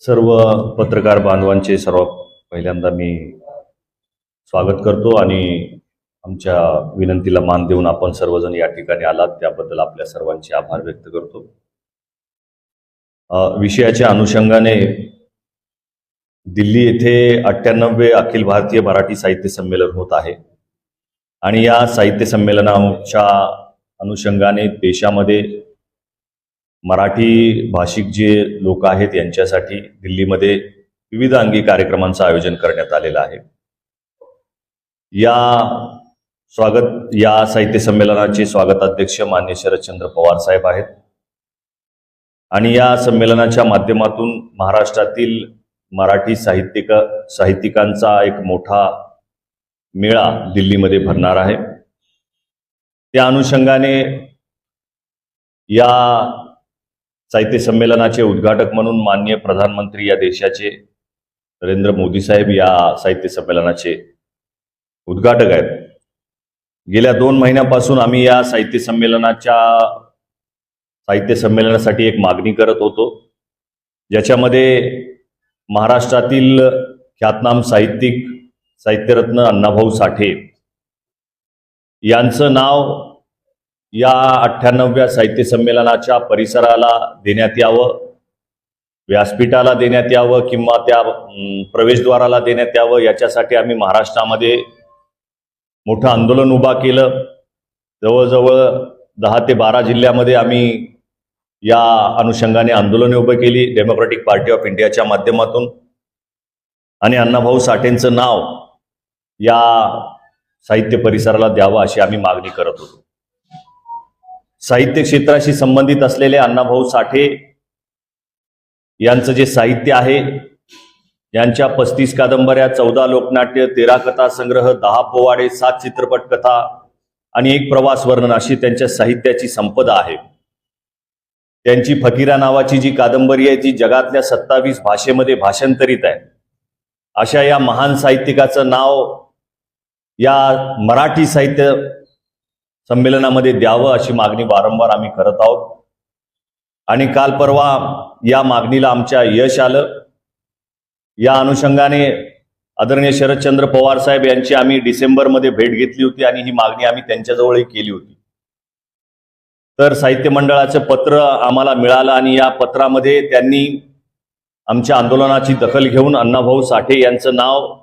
सर्व पत्रकार बांधवांचे सर्व पहिल्यांदा मी स्वागत करतो आणि आमच्या विनंतीला मान देऊन आपण सर्वजण या ठिकाणी आलात. त्याबद्दल आपल्या सर्वांचे आभार व्यक्त करतो. विषयाच्या अनुषंगाने दिल्ली येथे अठ्ठ्याण्णवे अखिल भारतीय मराठी साहित्य संमेलन होत आहे. आणि या साहित्य संमेलनाच्या अनुषंगाने देशामध्ये मराठी भाषिक जे लोक आहेत यांच्यासाठी दिल्लीमध्ये विविध अंगी कार्यक्रमांचं आयोजन करण्यात आलेलं आहे. या स्वागत या साहित्य संमेलनाचे स्वागताध्यक्ष मान्य शरदचंद्र पवार साहेब आहेत. आणि या संमेलनाच्या माध्यमातून महाराष्ट्रातील मराठी साहित्यिक साहित्यिकांचा एक मोठा मेळा दिल्लीमध्ये भरणार आहे. त्या अनुषंगाने या साहित्य संमेलनाचे उद्घाटक म्हणून माननीय प्रधानमंत्री या देशाचे नरेंद्र मोदी साहेब या साहित्य संमेलनाचे उद्घाटक आहेत. गेल्या दोन महिन्यापासून आम्ही या साहित्य संमेलनाच्या साहित्य संमेलनासाठी एक मागणी करत होतो ज्याच्यामध्ये महाराष्ट्रातील ख्यातनाम साहित्यिक साहित्यरत्न अण्णाभाऊ साठे यांचं नाव या अठ्ठ्याण्णव्या साहित्य संमेलनाच्या परिसराला देण्यात यावं व्यासपीठाला देण्यात यावं किंवा त्या प्रवेशद्वाराला देण्यात यावं याच्यासाठी आम्ही महाराष्ट्रामध्ये मोठं आंदोलन उभा केलं. जवळजवळ दहा ते बारा जिल्ह्यामध्ये आम्ही या अनुषंगाने आंदोलने उभे केली डेमोक्रॅटिक पार्टी ऑफ इंडियाच्या माध्यमातून. आणि अण्णाभाऊ साठेंचं नाव या साहित्य परिसराला द्यावं अशी आम्ही मागणी करत होतो. साहित्य क्षेत्राशी संबंधित असलेले अण्णाभाऊ साठे यांचं जे साहित्य आहे यांच्या पस्तीस कादंबऱ्या चौदा लोकनाट्य तेरा कथा संग्रह दहा पोवाडे सात चित्रपट कथा आणि एक प्रवास वर्णन अशी त्यांच्या साहित्याची संपदा आहे. त्यांची फकीरा नावाची जी कादंबरी आहे ती जगातल्या सत्तावीस भाषेमध्ये भाषांतरित आहे. अशा या महान साहित्यिकाचं नाव या मराठी साहित्य संमेलनामध्ये द्यावं अशी मागणी वारंवार आम्ही करत आहोत. आणि काल परवा या मागणीला आमच्या यश आलं. या अनुषंगाने आदरणीय शरदचंद्र पवार साहेब यांची आम्ही डिसेंबरमध्ये भेट घेतली होती आणि ही मागणी आम्ही त्यांच्याजवळही केली होती. तर साहित्य मंडळाचं पत्र आम्हाला मिळालं आणि या पत्रामध्ये त्यांनी आमच्या आंदोलनाची दखल घेऊन अण्णाभाऊ साठे यांचं नाव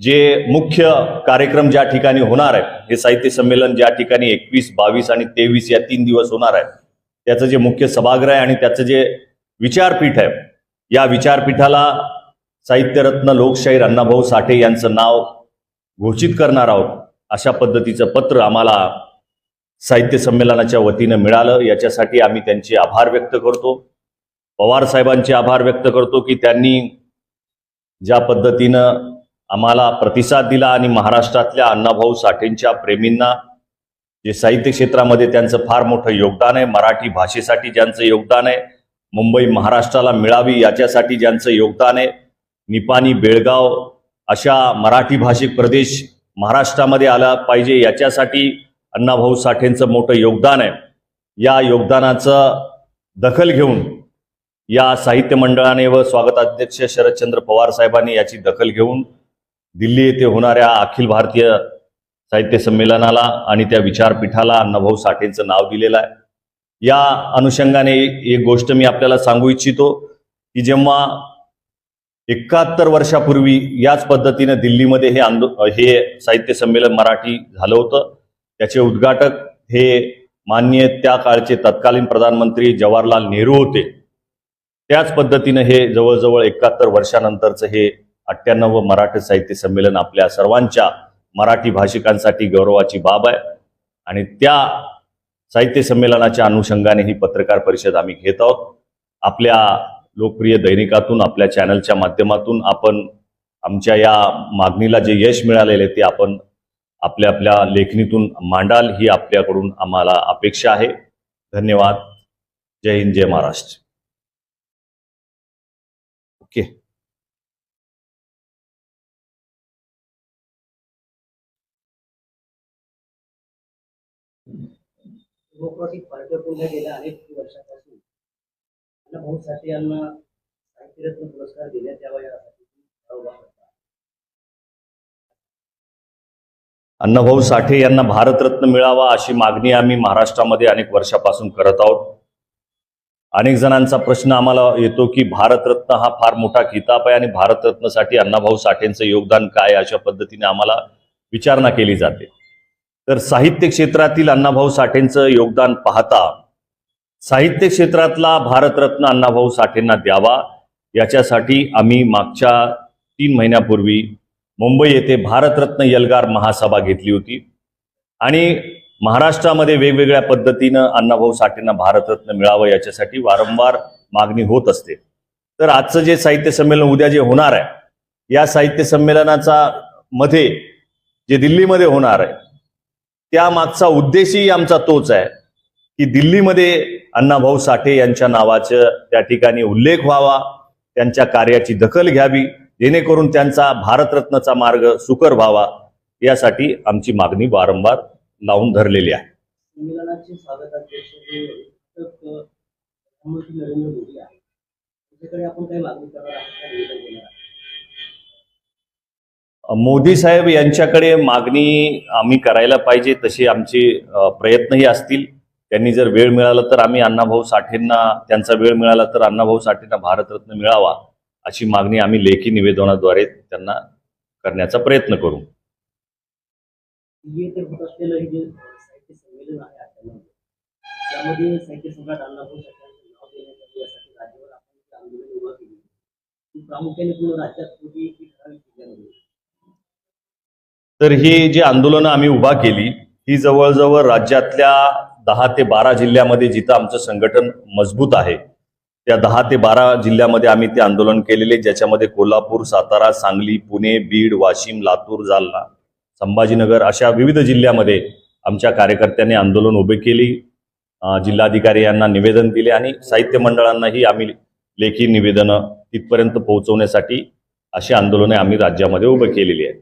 जे मुख्य कार्यक्रम ज्या ठिकाणी होणार आहे हे साहित्य संमेलन ज्या ठिकाणी एकवीस बावीस आणि तेवीस या तीन दिवस होणार आहे त्याचं जे मुख्य सभागृह आहे आणि त्याचं जे विचारपीठ आहे या विचारपीठाला साहित्यरत्न लोकशाहीर अण्णाभाऊ साठे यांचं नाव घोषित करणार आहोत अशा पद्धतीचं पत्र आम्हाला साहित्य संमेलनाच्या वतीनं मिळालं. याच्यासाठी आम्ही त्यांचे आभार व्यक्त करतो. पवार साहेबांचे आभार व्यक्त करतो की त्यांनी ज्या पद्धतीनं आम्हाला प्रतिसाद दिला आणि महाराष्ट्रातल्या अण्णाभाऊ साठेंच्या प्रेमींना जे साहित्य क्षेत्रामध्ये त्यांचं फार मोठं योगदान आहे मराठी भाषेसाठी ज्यांचं योगदान आहे मुंबई महाराष्ट्राला मिळावी याच्यासाठी ज्यांचं योगदान आहे निपाणी बेळगाव अशा मराठी भाषिक प्रदेश महाराष्ट्रामध्ये आला पाहिजे याच्यासाठी अण्णाभाऊ साठेंचं मोठं योगदान आहे. या योगदानाचं दखल घेऊन या साहित्य मंडळाने व स्वागताध्यक्ष शरदचंद्र पवार साहेबांनी याची दखल घेऊन दिल्ली येथे होणाऱ्या अखिल भारतीय साहित्य संमेलनाला आणि त्या विचारपीठाला अण्णाभाऊ साठेंचं नाव दिलेलं आहे. या अनुषंगाने एक गोष्ट मी आपल्याला सांगू इच्छितो की जेव्हा एकाहत्तर वर्षापूर्वी याच पद्धतीनं दिल्लीमध्ये हे आंदो हे साहित्य संमेलन मराठी झालं होतं. त्याचे उद्घाटक हे मान्य त्या काळचे तत्कालीन प्रधानमंत्री जवाहरलाल नेहरू होते. त्याच पद्धतीनं हे जवळजवळ एकाहत्तर वर्षानंतरचं हे अठ्ठ्याण्णव मराठी साहित्य संमेलन आपल्या सर्वांच्या मराठी भाषिकांसाठी गौरवाची बाब आहे. आणि त्या साहित्य संमेलनाच्या अनुषंगाने ही पत्रकार परिषद आम्ही घेत आहोत. आपल्या लोकप्रिय दैनिकातून आपल्या चॅनलच्या माध्यमातून आपण आमच्या या मागणीला जे यश मिळालेले ते आपण आपल्या आपल्या लेखणीतून मांडाल ही आपल्याकडून आम्हाला अपेक्षा आहे. धन्यवाद. जय हिंद जय Maharashtra. Okay. Democratic party of India गेल्या अनेक वर्षापासून. आणि भाऊ साठे यांना साहित्यरत्न पुरस्कार देण्यात यावा यासाठी अण्णाभाऊ साठे यांना भारतरत्न मिळावा अशी मागणी आम्ही महाराष्ट्रामध्ये अनेक वर्षापासून करत आहोत. अनेक जणांचा प्रश्न आम्हाला येतो की भारतरत्न हा फार मोठा किताब आहे आणि भारतरत्नसाठी अण्णाभाऊ साठेंचं योगदान काय अशा पद्धतीने आम्हाला विचारणा केली जाते. तर साहित्य क्षेत्रातील अण्णाभाऊ साठेंचं योगदान पाहता साहित्य क्षेत्रातला भारतरत्न अण्णाभाऊ साठेंना द्यावा याच्यासाठी आम्ही मागच्या तीन महिन्यापूर्वी मुंबई येथे भारतरत्न यलगार महासभा घेतली होती. आणि महाराष्ट्रामध्ये वेगवेगळ्या पद्धतीनं अण्णाभाऊ साठेंना भारतरत्न मिळावं याच्यासाठी वारंवार मागणी होत असते. तर आजचं जे साहित्य संमेलन उद्या जे होणार आहे या साहित्य संमेलनाचा मध्ये जे दिल्लीमध्ये होणार आहे त्यामागचा उद्देशही आमचा तोच आहे की दिल्लीमध्ये अण्णाभाऊ साठे यांच्या नावाचं त्या ठिकाणी उल्लेख व्हावा त्यांच्या कार्याची दखल घ्यावी जेणेकरून त्यांचा भारतरत्नचा मार्ग सुकर व्हावा यासाठी आमची मागणी वारंवार लावून धरलेली आहे. संमेलनाचे नरेंद्र मोदी आहे त्याच्याकडे आपण काही मागणी करणार आहोत का निवेदन देणार आहात मोदी साहेब यांच्याकडे मागणी आम्ही करायला पाहिजे तसे आमचे प्रयत्नही असतील. त्यांनी जर वेळ मिळाला तर आम्ही अण्णाभाऊ साठेंना त्यांचा वेळ मिळाला तर अण्णाभाऊ साठेंना भारतरत्न मिळावा अशी मागणी आम्ही लेखी निवेदनाद्वारे त्यांना करण्याचा प्रयत्न करू. प्रामुख्याने पूर्ण राज्यात होती की ठराविक जिल्ह्यामध्ये तर ही जी आंदोलनं आम्ही उभा केली ही जवळजवळ राज्यातल्या दहा ते बारा जिल्ह्यामध्ये जिथं आमचं संघटन मजबूत आहे त्या दहा ते बारा जिल्ह्यामध्ये आम्ही ते आंदोलन केलेले ज्याच्यामध्ये कोल्हापूर सातारा सांगली पुणे बीड वाशिम लातूर जालना संभाजीनगर अशा विविध जिल्ह्यामध्ये आमच्या कार्यकर्त्यांनी आंदोलन उभे केली. जिल्हाधिकारी यांना निवेदन दिले आणि साहित्य मंडळांनाही आम्ही लेखी निवेदनं तिथपर्यंत पोहोचवण्यासाठी अशी आंदोलने आम्ही राज्यामध्ये उभे केलेली आहेत.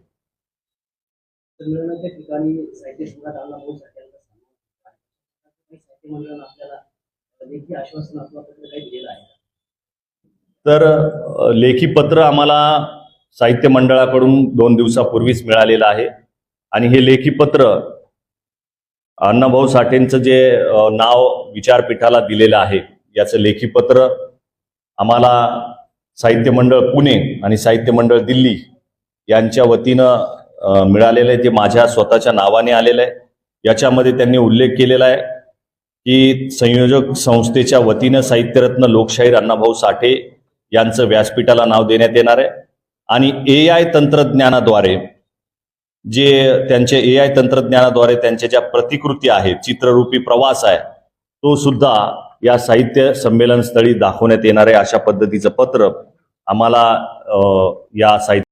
संमेलनाच्या ठिकाणी साहित्य सम्राट अण्णाभाऊ साठे यांचा सन्मान साहित्य मंडळानं आपल्याला लेखी आश्वासन अथवा पत्र काही दिलेलं आहे. तर लेखी पत्र आम्हाला साहित्य मंडळाकडून दोन दिवसापूर्वीच मिळालेलं आहे. आणि हे लेखी पत्र अण्णाभाऊ साठेंचं जे नाव विचारपीठाला दिलेलं आहे याचं लेखी पत्र आम्हाला साहित्य मंडळ पुणे आणि साहित्य मंडळ दिल्ली यांच्या वतीनं मिळालेलं आहे ते माझ्या स्वतःच्या नावाने आलेलं आहे. याच्यामध्ये त्यांनी उल्लेख केलेला आहे की संयोजक संस्थेच्या वतीनं साहित्यरत्न लोकशाहीर अण्णाभाऊ साठे यांचं व्यासपीठाला नाव देण्यात येणार आहे. आणि ए आय तंत्रज्ञानाद्वारे जे त्यांचे ए आय तंत्रज्ञानाद्वारे त्यांच्या ज्या प्रतिकृती आहेत चित्ररूपी प्रवास आहे तो सुद्धा या साहित्य संमेलन स्थळी दाखवण्यात येणार आहे अशा पद्धतीचं पत्र आम्हाला या साहित्य